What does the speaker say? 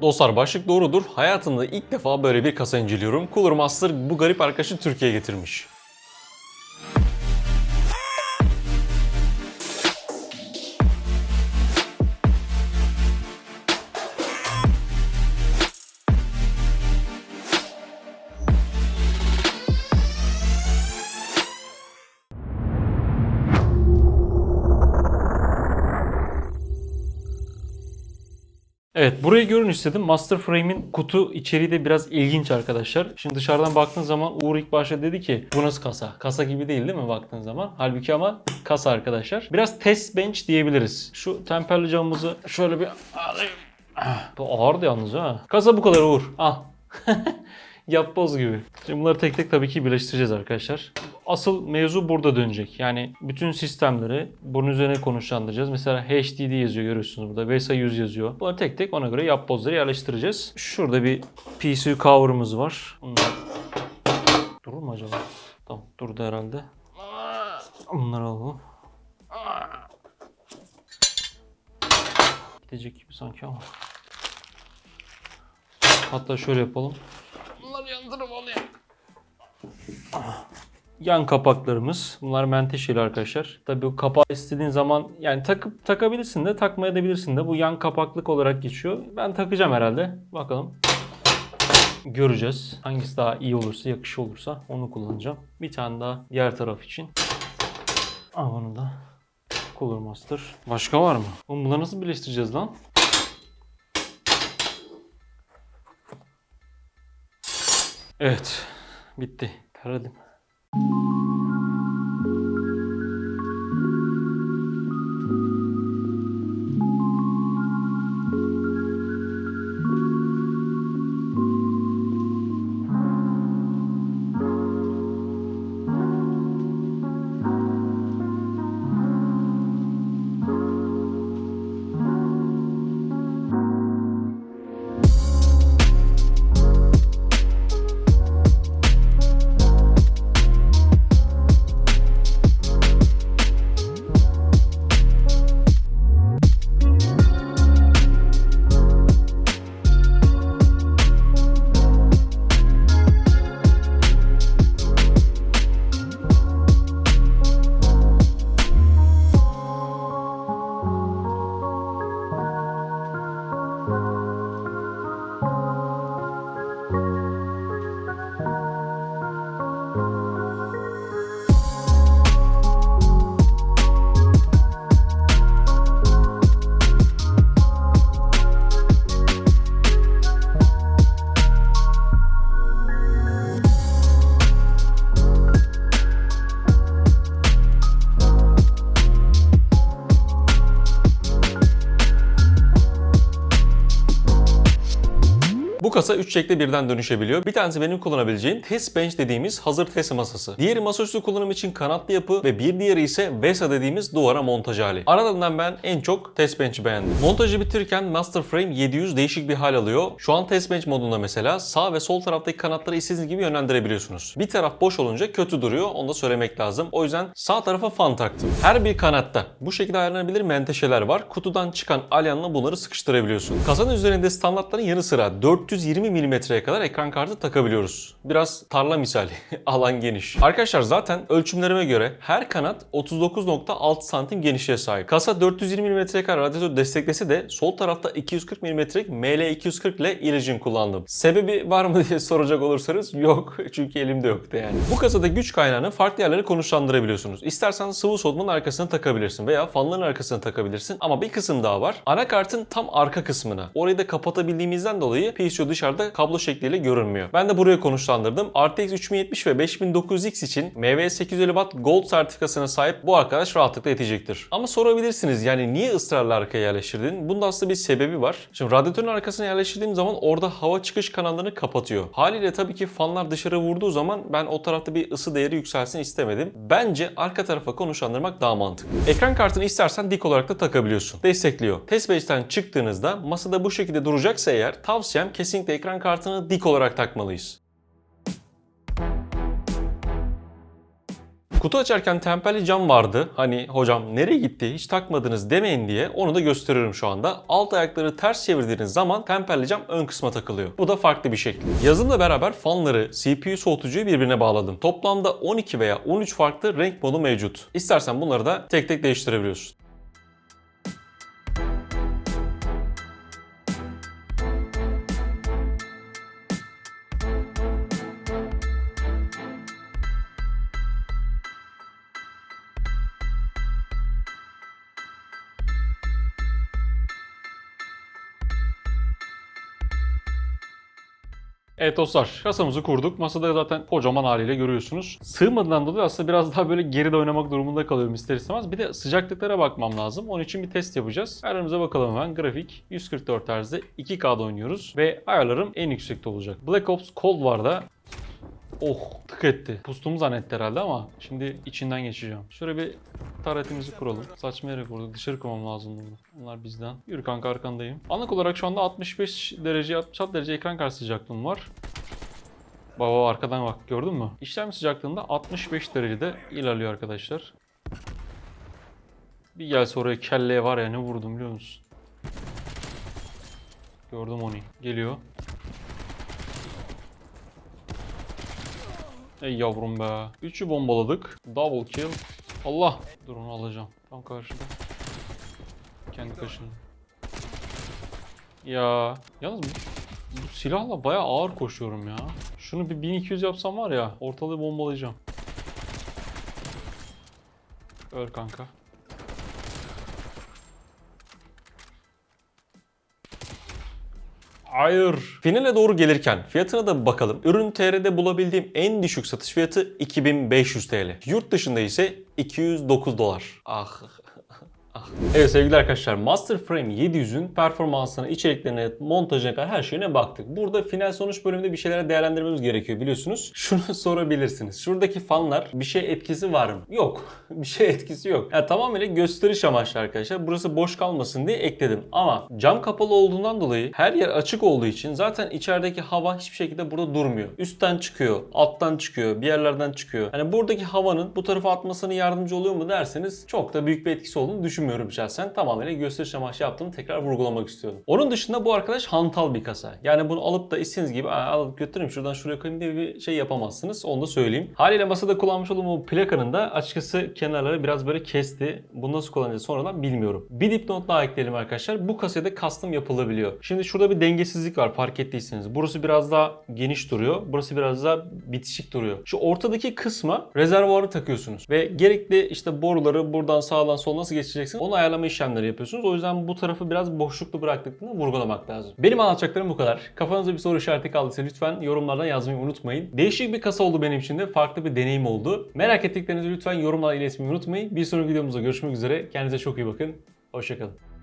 Dostlar başlık doğrudur. Hayatımda ilk defa böyle bir kasa inceliyorum. Cooler Master bu garip arkadaşı Türkiye'ye getirmiş. Evet burayı görün istedim. Master Frame'in kutu içeriği de biraz ilginç arkadaşlar. Şimdi dışarıdan baktığın zaman Uğur ilk başta dedi ki bu nasıl kasa? Kasa gibi değil değil mi baktığın zaman? Halbuki ama kasa arkadaşlar. Biraz test bench diyebiliriz. Şu temperli camımızı şöyle bir alayım. Ah, Bu ağırdı yalnız ha. Kasa bu kadar Uğur. Al. Yapboz gibi. Şimdi bunları tek tek tabii ki birleştireceğiz arkadaşlar. Asıl mevzu burada dönecek. Yani bütün sistemleri bunun üzerine konuşlandıracağız. Mesela HDD yazıyor görüyorsunuz burada. VESA 100 yazıyor. Bunları tek tek ona göre yapbozları yerleştireceğiz. Şurada bir PCU cover'ımız var. Bunlar... Durur mu acaba? Tamam durdu herhalde. Bunları alalım. Gidecek gibi sanki ama. Hatta şöyle yapalım. Bunları yandırım oluyor. Yan kapaklarımız. Bunlar menteşeli arkadaşlar. Tabii bu kapağı istediğin zaman yani takıp takabilirsin de takmayabilirsin de. Bu yan kapaklık olarak geçiyor. Ben takacağım herhalde. Bakalım. Göreceğiz. Hangisi daha iyi olursa, yakışı olursa onu kullanacağım. Bir tane daha diğer taraf için. Al bunu da. Cooler Master. Başka var mı? Oğlum bunları nasıl birleştireceğiz lan? Evet. Bitti. Terledim. Bu kasa 3 şekilde birden dönüşebiliyor. Bir tanesi benim kullanabileceğim test bench dediğimiz hazır test masası. Diğeri masaüstü kullanım için kanatlı yapı ve bir diğeri ise VESA dediğimiz duvara montaj hali. Aralarından ben en çok test bench'i beğendim. Montajı bitirirken Master Frame 700 değişik bir hal alıyor. Şu an test bench modunda mesela sağ ve sol taraftaki kanatları istediğiniz gibi yönlendirebiliyorsunuz. Bir taraf boş olunca kötü duruyor. Onu da söylemek lazım. O yüzden sağ tarafa fan taktım. Her bir kanatta bu şekilde ayarlanabilir menteşeler var. Kutudan çıkan alyanla bunları sıkıştırabiliyorsun. Kasanın üzerinde standartların yanı sıra 420 mm'ye kadar ekran kartı takabiliyoruz. Biraz tarla misali. Alan geniş. Arkadaşlar zaten ölçümlerime göre her kanat 39.6 santim genişliğe sahip. Kasa 420 mm'ye kadar radyatör desteklese de sol tarafta 240 mm'lik ML240 ile ilacın kullandım. Sebebi var mı diye soracak olursanız yok. Çünkü elimde yoktu yani. Bu kasada güç kaynağını farklı yerlere konuşlandırabiliyorsunuz. İstersen sıvı soğutmanın arkasına takabilirsin veya fanların arkasına takabilirsin. Ama bir kısım daha var. Anakartın tam arka kısmına. Orayı da kapatabildiğimizden dolayı PCO dışarıda kablo şekliyle görünmüyor. Ben de buraya konuşlandırdım. RTX 3070 ve 5900X için MV850 Watt Gold sertifikasına sahip bu arkadaş rahatlıkla yetecektir. Ama sorabilirsiniz yani niye ısrarla arkaya yerleştirdin? Bunda aslında bir sebebi var. Şimdi radyatörün arkasına yerleştirdiğim zaman orada hava çıkış kanallarını kapatıyor. Haliyle tabii ki fanlar dışarı vurduğu zaman ben o tarafta bir ısı değeri yükselsin istemedim. Bence arka tarafa konuşlandırmak daha mantıklı. Ekran kartını istersen dik olarak da takabiliyorsun. Destekliyor. Test çıktığınızda masada bu şekilde duracaksa eğer tavsiyem kesinlikle ekran kartını dik olarak takmalıyız. Kutu açarken temperli cam vardı. Hani hocam nereye gitti hiç takmadınız demeyin diye onu da gösteriyorum şu anda. Alt ayakları ters çevirdiğiniz zaman temperli cam ön kısma takılıyor. Bu da farklı bir şekli. Yazımla beraber fanları, CPU soğutucuyu birbirine bağladım. Toplamda 12 veya 13 farklı renk modu mevcut. İstersen bunları da tek tek değiştirebiliyorsun. Evet dostlar kasamızı kurduk. Masada zaten kocaman haliyle görüyorsunuz. Sığmadığından dolayı aslında biraz daha böyle geride oynamak durumunda kalıyorum ister istemez. Bir de sıcaklıklara bakmam lazım. Onun için bir test yapacağız. Ayarlarımıza bakalım hemen. Grafik 144 Hz'de 2K'da oynuyoruz. Ve ayarlarım en yüksekte olacak. Black Ops Cold War'da Oh tık etti. Pustumu zannetti herhalde ama şimdi içinden geçeceğim. Şöyle bir taretimizi kuralım. Saçma yere kurduk. Dışarı koymam lazım bunu. Bunlar bizden. Yürü kanka arkandayım. Anlık olarak şu anda 65 derece 66 derece ekran karşı sıcaklığım var. Baba arkadan bak gördün mü? İşlem sıcaklığında 65 derecede ilerliyor arkadaşlar. Bir gelse oraya kelleye var ya ne vurdum biliyor musun? Gördüm onu. Geliyor. Ey yavrum be. Üçü bombaladık. Double kill. Allah. Dur alacağım. Tam karşıda. Kendi kaşını. Ya. Yalnız bu, bu silahla bayağı ağır koşuyorum ya. Şunu bir 1200 yapsam var ya ortalığı bombalayacağım. Öl kanka. Hayır. Finale doğru gelirken fiyatına da bir bakalım. Ürün TR'de bulabildiğim en düşük satış fiyatı 2500 TL. Yurt dışında ise 209 dolar. Ah. Evet sevgili arkadaşlar Master Frame 700'ün performansına, içeriklerine, montajına kadar her şeyine baktık. Burada final sonuç bölümünde bir şeylere değerlendirmemiz gerekiyor biliyorsunuz. Şunu sorabilirsiniz. Şuradaki fanlar bir şey etkisi var mı? Yok. bir şey etkisi yok. Yani tamamıyla gösteriş amaçlı arkadaşlar. Burası boş kalmasın diye ekledim. Ama cam kapalı olduğundan dolayı her yer açık olduğu için zaten içerideki hava hiçbir şekilde burada durmuyor. Üstten çıkıyor, alttan çıkıyor, bir yerlerden çıkıyor. Hani buradaki havanın bu tarafa atmasına yardımcı oluyor mu derseniz çok da büyük bir etkisi olduğunu düşünmüyorum şahsen. Tamamıyla gösteriş amaçlı yaptığımı tekrar vurgulamak istiyorum. Onun dışında bu arkadaş hantal bir kasa. Yani bunu alıp da istediğiniz gibi "Aa, alıp götüreyim şuradan şuraya koyayım diye bir şey yapamazsınız. Onu da söyleyeyim. Haliyle masada kullanmış olduğum bu plakanın da açıkçası kenarları biraz böyle kesti. Bunu nasıl kullanacağız sonradan bilmiyorum. Bir dipnot daha ekleyelim arkadaşlar. Bu kasaya da custom yapılabiliyor. Şimdi şurada bir dengesizlik var fark ettiyseniz. Burası biraz daha geniş duruyor. Burası biraz daha bitişik duruyor. Şu ortadaki kısma rezervuarı takıyorsunuz. Ve gerekli işte boruları buradan sağdan sola nasıl geçeceksiniz onu ayarlama işlemleri yapıyorsunuz. O yüzden bu tarafı biraz boşluklu bıraktıklarını vurgulamak lazım. Benim anlatacaklarım bu kadar. Kafanızda bir soru işareti kaldıysa lütfen yorumlardan yazmayı unutmayın. Değişik bir kasa oldu benim için de. Farklı bir deneyim oldu. Merak ettiklerinizi lütfen yorumlara iletmeyi unutmayın. Bir sonraki videomuzda görüşmek üzere. Kendinize çok iyi bakın. Hoşçakalın.